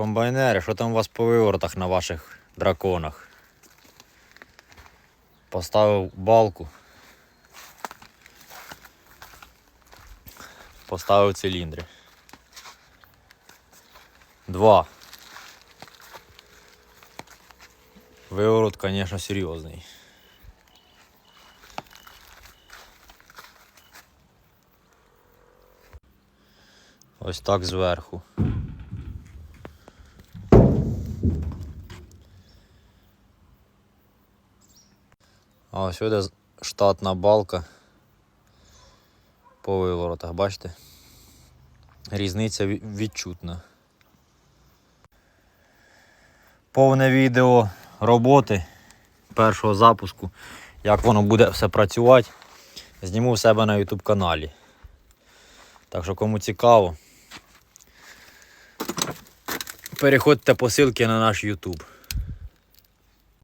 Комбайнери, що там у вас по виворотах на ваших драконах? Поставив балку. Поставив циліндри. Два. Виворот, конечно, серйозний. Ось так зверху. А ось сюди штатна балка по виворотах, бачите? Різниця відчутна. Повне відео роботи першого запуску, як воно буде все працювати, зніму в себе на YouTube каналі. Так що кому цікаво, переходьте по ссылці на наш YouTube.